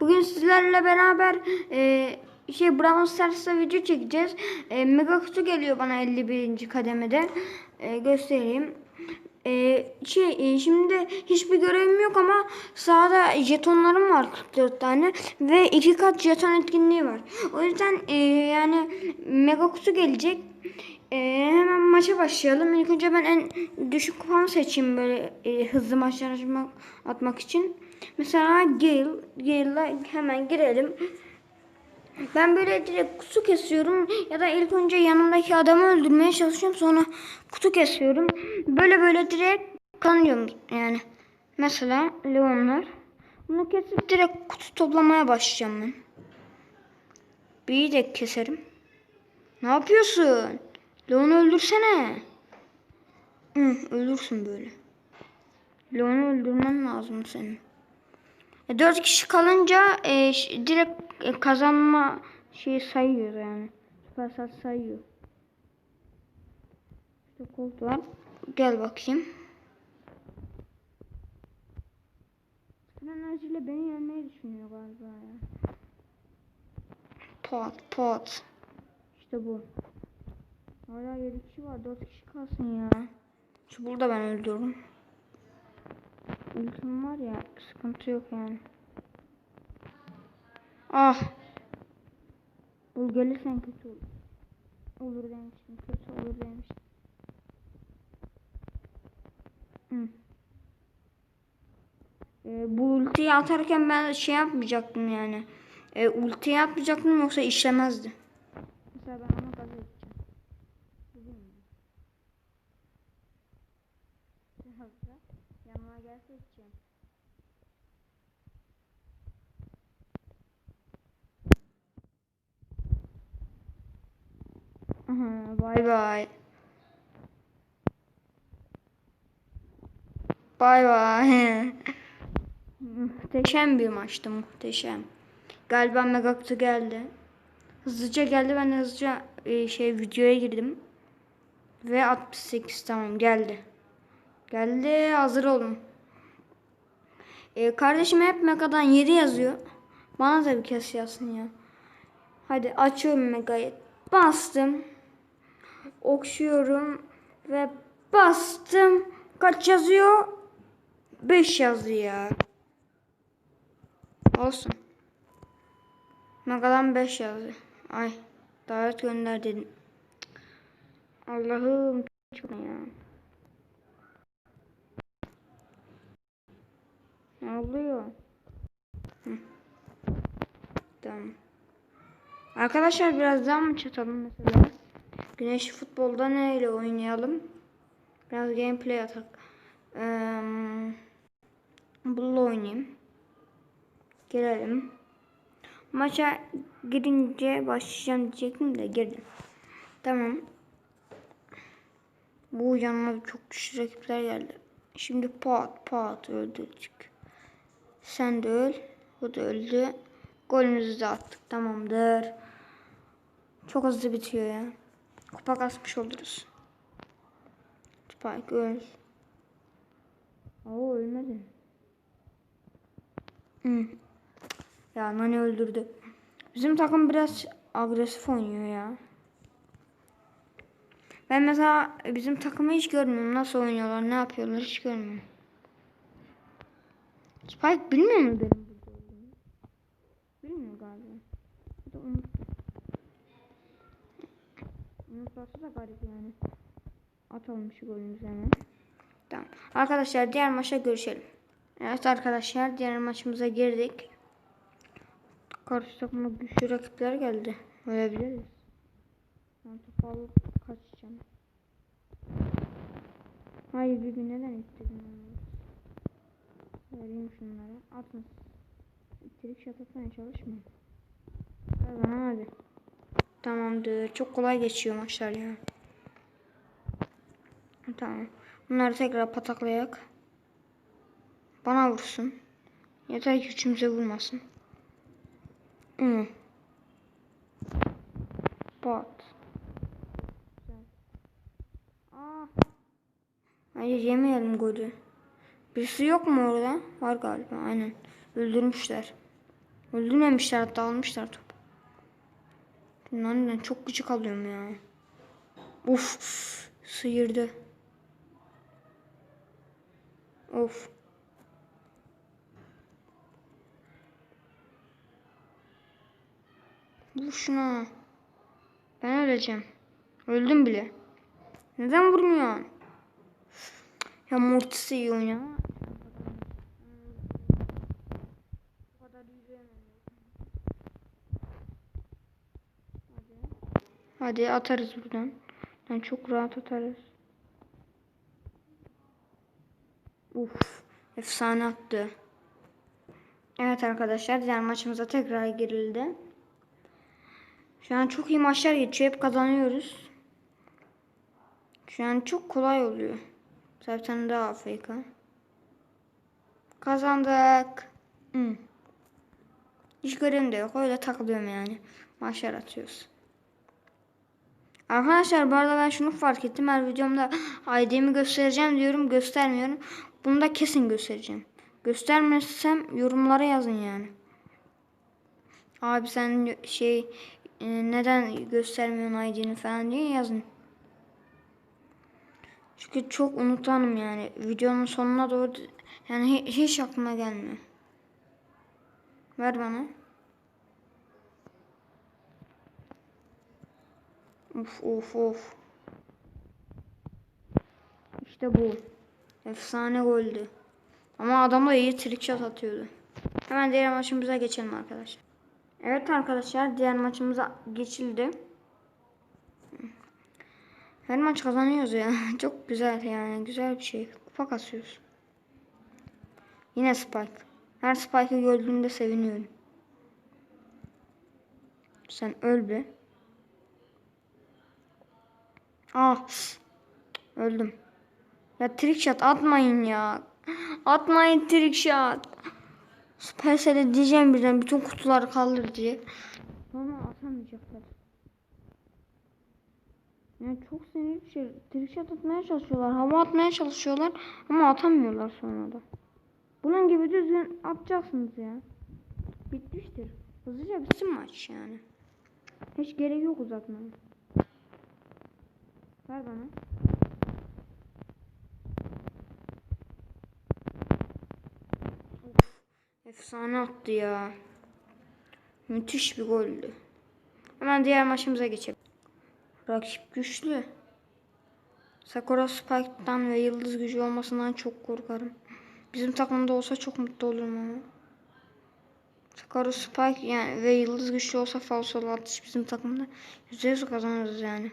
Bugün sizlerle beraber e, şey Brawl Stars'ta video çekeceğiz. E, mega kutu geliyor bana 51. kademede. E, göstereyim. E, şey e, şimdi hiçbir görevim yok ama sağda jetonlarım var 44 tane ve iki kat jeton etkinliği var. O yüzden e, yani mega kutu gelecek. E, hemen maça başlayalım. İlk önce ben en düşük puan seçeyim böyle e, hızlı maçlar atmak için. Mesela Gale, Gale'la hemen girelim. Ben böyle direkt kutu kesiyorum ya da ilk önce yanımdaki adamı öldürmeye çalışıyorum sonra kutu kesiyorum. Böyle böyle direkt kanıyorum yani. Mesela Leonlar. Bunu kesip direkt kutu toplamaya başlayacağım ben. Bir de keserim. Ne yapıyorsun? Leon'u öldürsene. Hı, ölürsün böyle. Leon'u öldürmen lazım senin. E, dört kişi kalınca e, direkt e, kazanma şeyi sayıyor yani. Süpersat sayıyor. İşte Colt var. Gel bakayım. Enerjiyle beni yenmeyi düşünüyor galiba ya. Pot pot. İşte bu. Hala 7 kişi var. 4 kişi kalsın ya. Şu burada ben öldürürüm. Ultim var ya sıkıntı yok yani. Ah. Bul gelirsen kötü olur. Olur demiştim. Kötü olur demiştim. Hı. Ee, bu ultiyi atarken ben şey yapmayacaktım yani. Ee, ultiyi atmayacaktım yoksa işlemezdi. Mesela ben onu gaza edeceğim. Biliyor musun? Biraz da yanıma gelse edeceğim. Aha, bay bay. Bay bay. muhteşem bir maçtı muhteşem. Galiba Mega Kutu geldi. Hızlıca geldi ben hızlıca e, şey videoya girdim. Ve 68 tamam geldi. Geldi hazır olun. E, kardeşim hep Mega'dan 7 yazıyor. Bana da bir kez yazsın ya. Hadi açıyorum Mega'yı. Bastım. Okşuyorum ve bastım. Kaç yazıyor? 5 yazdı ya. Olsun. Mega'dan 5 yazdı. Ay davet gönder dedim. Allah'ım çok ya. Ne oluyor? Hı. Tamam. Arkadaşlar birazdan mı çatalım mesela? Güneş futbolda neyle oynayalım? Biraz gameplay atak. Ee, bununla oynayayım. Girelim. Maça girince başlayacağım diyecektim de girdim. Tamam. Bu yanına çok güçlü rakipler geldi. Şimdi pat pat öldürdük. Sen de öl. O da öldü. Golümüzü de attık. Tamamdır. Çok hızlı bitiyor ya. Kupa kasmış oluruz. Spike öl. Oo ölmedin. Hı. Ya Nani öldürdü. Bizim takım biraz agresif oynuyor ya. Ben mesela bizim takımı hiç görmüyorum. Nasıl oynuyorlar, ne yapıyorlar hiç görmüyorum. Spike bilmiyor mu benim? Bilmiyor galiba. Ya da garip yani. Atalım şu golümüzü hemen. Tamam. Arkadaşlar diğer maça görüşelim. Evet arkadaşlar diğer maçımıza girdik. Karşı takıma güçlü rakipler geldi. Ölebiliriz. Ben topu alıp kaçacağım. Hayır bir gün neden istedim onları? Vereyim şunları. Atın. İttirip şatatmaya çalışmayın. Bana hadi. Tamamdır. Çok kolay geçiyor maçlar ya. Tamam. Bunları tekrar pataklayak. Bana vursun. Yeter ki üçümüze vurmasın. Hı. Pat. Aa. Hayır yemeyelim golü. Birisi yok mu orada? Var galiba aynen. Öldürmüşler. Öldürmemişler hatta almışlar top. Lan çok gıcık alıyorum ya. Uf sıyırdı. Of. Vur şuna. Ben öleceğim. Öldüm bile. Neden vurmuyorsun? Ya Mortis iyi oynuyor. ama- Bu kadar yürüyemem. Hadi. Hadi atarız buradan. Ben çok rahat atarız. Uf, efsane attı. Evet arkadaşlar, diğer maçımıza tekrar girildi. Şu an çok iyi maçlar geçiyor, hep kazanıyoruz. Şu an çok kolay oluyor. Zaten daha AFK. Kazandık. Hı. Hiç görevim de yok, öyle takılıyorum yani. Maçlar atıyoruz. Arkadaşlar bu arada ben şunu fark ettim. Her videomda ID'mi göstereceğim diyorum. Göstermiyorum. Bunu da kesin göstereceğim. Göstermezsem yorumlara yazın yani. Abi sen şey e, neden göstermiyorsun ID'ni falan diye yazın. Çünkü çok unutanım yani. Videonun sonuna doğru yani hi- hiç aklıma gelmiyor. Ver bana. Of of of. İşte bu. Efsane goldü. Ama adam da iyi trick shot atıyordu. Hemen diğer maçımıza geçelim arkadaşlar. Evet arkadaşlar diğer maçımıza geçildi. Her maç kazanıyoruz ya. Çok güzel yani. Güzel bir şey. Kupa kasıyoruz. Yine Spike. Her Spike'ı gördüğümde seviniyorum. Sen öl be. Ah. Öldüm. Ya trick shot atmayın ya. Atmayın trick shot. Supercell'e diyeceğim birden bütün kutuları kaldır diye. Sonra atamayacaklar. Yani çok sinirli bir şey. Trick shot atmaya çalışıyorlar. Hava atmaya çalışıyorlar. Ama atamıyorlar sonra da. Bunun gibi düzgün atacaksınız ya. Bitmiştir. Hızlıca bitsin maç yani. Hiç gerek yok uzatmaya. Ver bana. Efsane attı ya. Müthiş bir goldü. Hemen diğer maçımıza geçelim. Rakip güçlü. Sakura Spike'dan ve yıldız gücü olmasından çok korkarım. Bizim takımda olsa çok mutlu olurum ama. Sakura Spike yani ve yıldız güçlü olsa falsolu atış bizim takımda %100 kazanırız yani.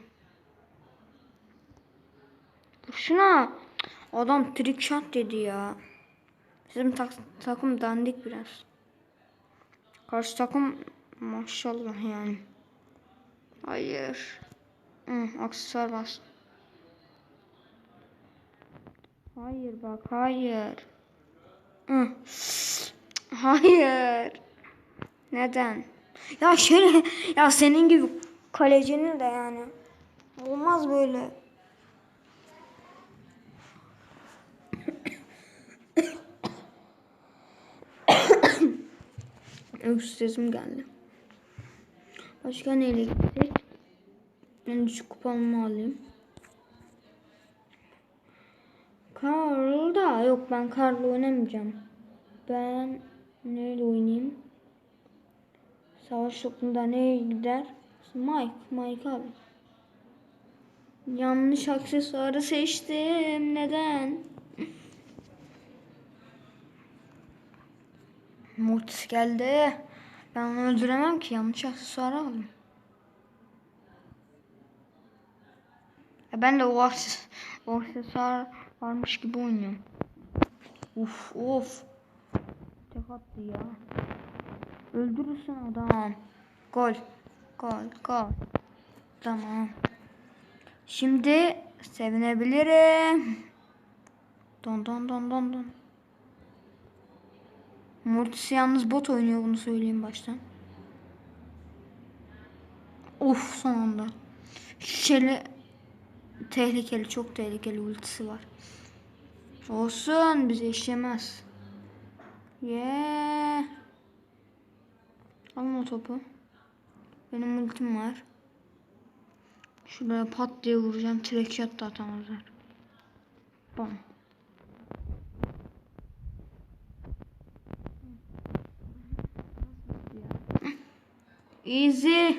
Şuna adam trick shot dedi ya. Bizim tak takım dandik biraz. Karşı takım maşallah yani. Hayır. Hı, aksesuar bas. Hayır bak hayır. Hı. Hayır. Neden? Ya şöyle ya senin gibi kalecinin de yani. Olmaz böyle. Öksüzüm geldi. Başka neyle gittik? Ben şu kupamı alayım. Karl da yok ben Karl oynamayacağım. Ben neyle oynayayım? Savaş topunda neye gider? Mike, Mike abi. Yanlış aksesuarı seçtim. Neden? Mortis geldi. Ben onu öldüremem ki. Yanlış aksesuarı aldım. Ya ben de o, akses aksesuar varmış gibi oynuyorum. Uf of. Tek attı ya. Öldürürsün adam. Gol. Gol. Gol. Tamam. Şimdi sevinebilirim. Don don don don don. Mortis yalnız bot oynuyor bunu söyleyeyim baştan. Of son anda. Şöyle tehlikeli çok tehlikeli ultisi var. Olsun bize işlemez. Yeah. Alma topu. Benim ultim var. Şuraya pat diye vuracağım. Trick da atamazlar. Bam. Easy.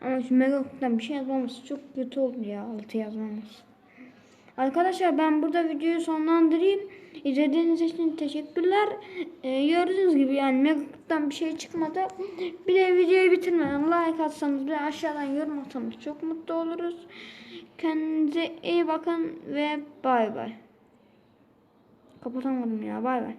Ama şu Megacup'tan bir şey yazmaması çok kötü oldu ya. Altı yazmamız. Arkadaşlar ben burada videoyu sonlandırayım. İzlediğiniz için teşekkürler. Ee, gördüğünüz gibi yani Megacup'tan bir şey çıkmadı. Bir de videoyu bitirmeden like atsanız ve aşağıdan yorum atsanız çok mutlu oluruz. Kendinize iyi bakın ve bay bay. Kapatamadım ya bay bay.